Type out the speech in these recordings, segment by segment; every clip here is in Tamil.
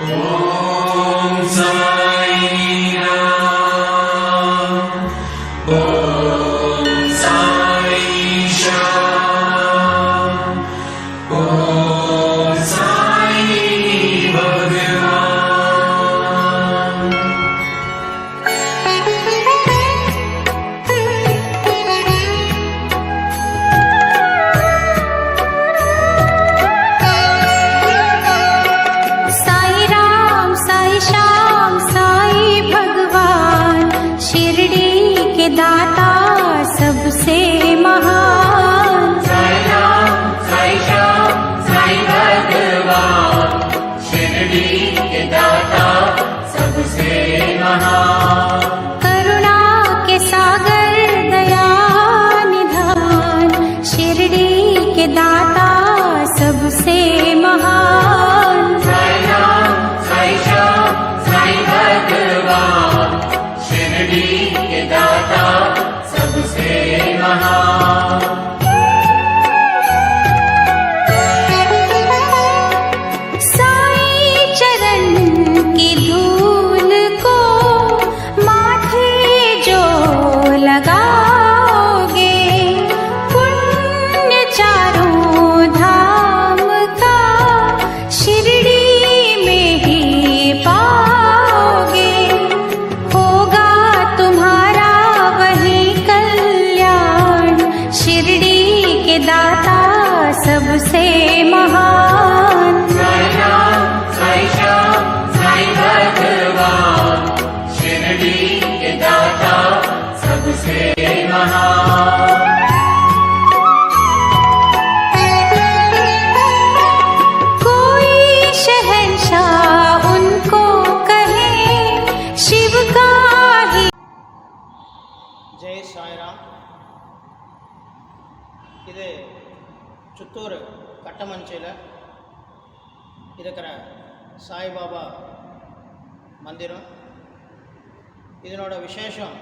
ॐ साई से சாய்பாபா மந்திரம். இதனோட விசேஷம்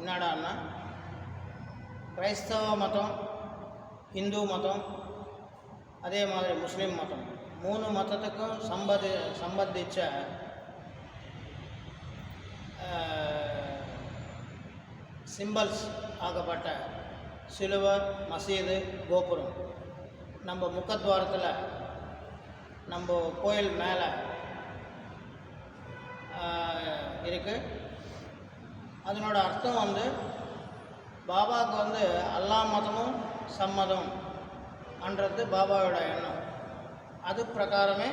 என்னடான்னா கிரைஸ்தவ மதம் இந்து மதம் அதே மாதிரி முஸ்லீம் மதம். மூணு மதத்துக்கும் சம்பதி சம்பந்திச்ச சிம்பல்ஸ் ஆகப்பட்ட சிலுவை மசீது கோபுரம். நம்ம முக்கத்வாரத்தில் நம்ம கோயில் மேலே இருக்குது அதனோட அர்த்தம் வந்து பாபாவுக்கு வந்து எல்லா மதமும் சம்மதம் அன்றது பாபாவோட எண்ணம். அது பிரகாரமே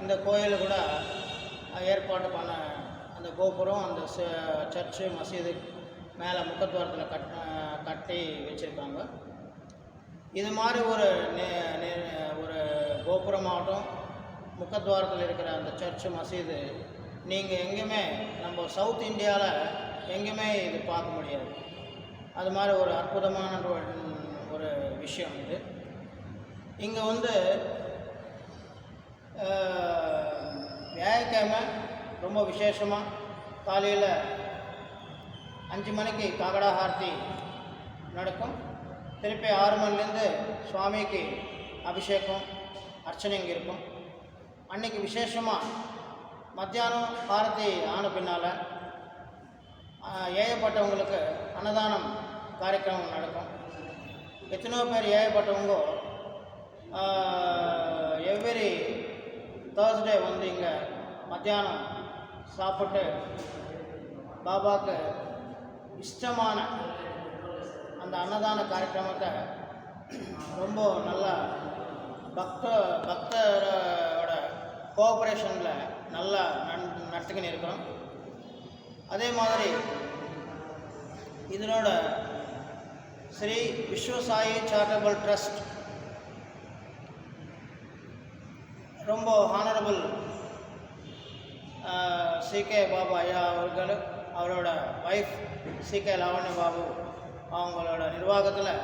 இந்த கோயில் கூட ஏற்பாடு பண்ண அந்த கோபுரம் அந்த ச- சர்ச்சு மசீது மேலே முக்கத்வாரத்தில் கட் கட்டி வச்சுருக்காங்க. இது மாதிரி ஒரு நே- நே- ஒரு கோபுரமாகட்டும் முக்கத்வாரத்தில் இருக்கிற அந்த சர்ச்சு மசீது நீங்கள் எங்கேயுமே நம்ம சவுத் இந்தியாவில் எங்கேயுமே இது பார்க்க முடியாது. அது மாதிரி ஒரு அற்புதமான ஒரு- ஒரு விஷயம் இது. இங்கே வந்து வியாழக்கிழமை ரொம்ப விசேஷமாக காலையில் அஞ்சு மணிக்கு காகடா ஆர்த்தி நடக்கும். திருப்பி ஆறு மணிலேருந்து சுவாமிக்கு அபிஷேகம் அர்ச்சனை இங்கே இருக்கும். அன்னைக்கு விசேஷமாக மத்தியானம் பாரதி ஆன பின்னால் ஏகப்பட்டவங்களுக்கு அன்னதானம் காரியக்கிரமம் நடக்கும். எத்தனையோ பேர் ஏகப்பட்டவங்க எவ்ரி தேர்ஸ்டே வந்து இங்கே மத்தியானம் சாப்பிட்டு பாபாவுக்கு இஷ்டமான அந்த அன்னதான காரியக்கிரமத்தை ரொம்ப நல்லா பக்த பக்தர் கோஆப்ரேஷனில் நல்லா நன் நடத்துக்கின்னு இருக்கிறோம் அதே மாதிரி இதனோட ஸ்ரீ விஸ்வசாயி சேரிட்டபிள் ட்ரஸ்ட் ரொம்ப ஹானரபிள் சிகே பாபு ஐயா அவர்கள் அவரோட ஒய்ஃப் சிகே லாவண்ய பாபு அவங்களோட நிர்வாகத்தில்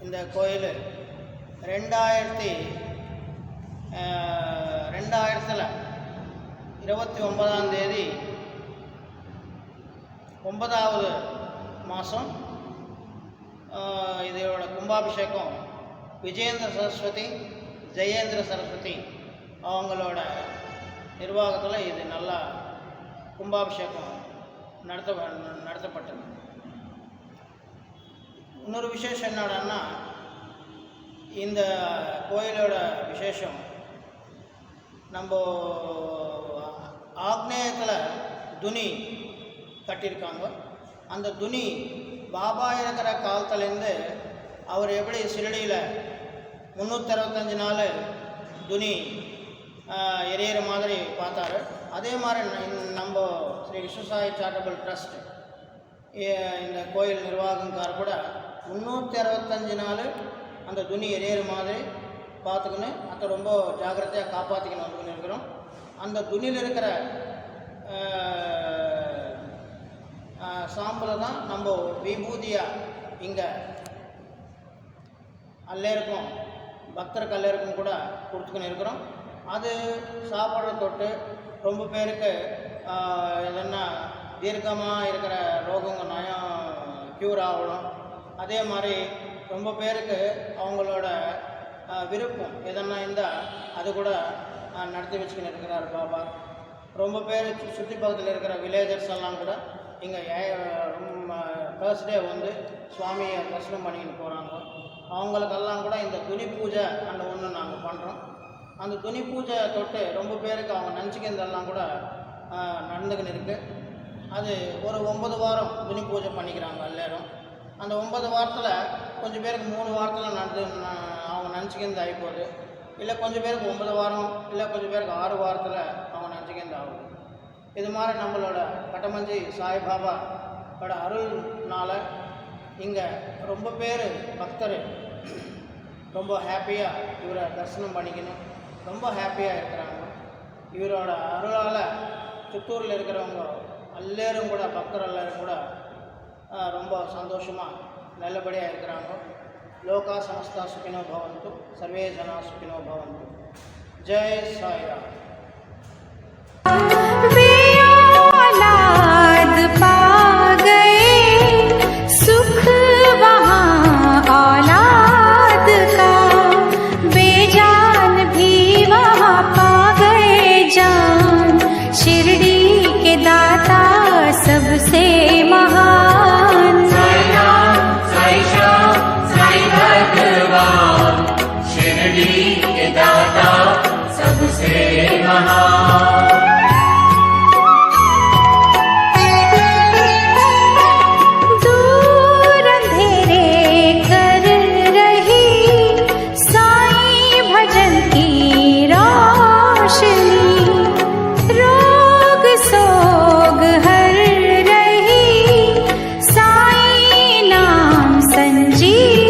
இந்த கோயில் ரெண்டாயிரத்தி ரெண்டாயிரத்தில் இருபத்தி ஒன்பதாம் தேதி ஒன்பதாவது மாதம் இதோட கும்பாபிஷேகம் விஜயேந்திர சரஸ்வதி ஜெயேந்திர சரஸ்வதி அவங்களோட நிர்வாகத்தில் இது நல்லா கும்பாபிஷேகம் நடத்த நடத்தப்பட்டது. இன்னொரு விசேஷம் என்னடான்னா இந்த கோயிலோட விசேஷம் நம்ம ஆக்னேயத்தில் துணி கட்டியிருக்காங்க. அந்த துணி பாபா இருக்கிற காலத்துலேருந்து அவர் எப்படி சிரடியில் முந்நூற்றறுபத்தஞ்சு நாள் துணி எரியிற மாதிரி பார்த்தாரு. அதே மாதிரி நம்ம ஸ்ரீ விஸ்வசாய் சேரிட்டபிள் ட்ரஸ்ட் இந்த கோயில் நிர்வாகங்கார் கூட முந்நூற்றி அறுபத்தஞ்சு நாள் அந்த துணி எரியிற மாதிரி பார்த்துக்கின்னு அதை ரொம்ப ஜாக்கிரதையாக காப்பாற்றிக்கணும் வந்துக்கின்னு இருக்கிறோம். அந்த துணியில் இருக்கிற சாம்பலை தான் நம்ம விபூதியாக இங்கே அல்லேருக்கும் பக்தருக்கு அல்லேருக்கும் கூட கொடுத்துக்கின்னு இருக்கிறோம். அது சாப்பாடு தொட்டு ரொம்ப பேருக்கு எதுன்னா எதனா தீர்க்கமாக இருக்கிற ரோகங்க நயம் க்யூர் ஆகணும். அதே மாதிரி ரொம்ப பேருக்கு அவங்களோட விருப்பம். எதனா இருந்தால் அது கூட நடத்தி வச்சுக்கின்னு இருக்கிறார் பாபா. ரொம்ப பேர் சுற்றி பக்கத்தில் இருக்கிற வில்லேஜர்ஸ் எல்லாம் கூட இங்கே பர்ஸ்டே வந்து சுவாமியை தரிசனம் பண்ணிக்கிட்டு போகிறாங்க அவங்களுக்கெல்லாம் கூட இந்த துணி பூஜை அந்த ஒன்று நாங்கள் பண்ணுறோம் அந்த துணி பூஜை தொட்டு ரொம்ப பேருக்கு அவங்க நினச்சிக்கிறதெல்லாம் கூட நடந்துக்கின்னு இருக்குது அது ஒரு ஒன்பது வாரம் துணி பூஜை பண்ணிக்கிறாங்க எல்லாரும். அந்த ஒன்பது வாரத்தில் கொஞ்சம் பேருக்கு மூணு வாரத்தில் நடந்து அவங்க நினச்சிக்கிறது ஆகி போகுது. இல்லை கொஞ்சம் பேருக்கு ஒன்பது வாரம் இல்லை கொஞ்சம் பேருக்கு ஆறு வாரத்தில் அவங்க நினச்சிக்கிறது ஆகுது. இது மாதிரி நம்மளோட கட்டமஞ்சி சாய்பாபாவோட அருள்னால இங்கே ரொம்ப பேர் பக்தர் ரொம்ப ஹாப்பியாக இவரை தரிசனம் பண்ணிக்கணும். ரொம்ப ஹாப்பியாக இருக்கிறாங்க. இவரோட அருளால் சித்தூரில் இருக்கிறவங்க எல்லாரும் கூட பக்தர் எல்லாரும் கூட ரொம்ப சந்தோஷமாக நல்லபடியாக இருக்கிறாங்க லோகா சமஸ்தா சுகினோ பவந்து சர்வே ஜனா சுகினோ பவந்து ஜெய் சாய்ராம் ज़िंदगी दाता सबसे महा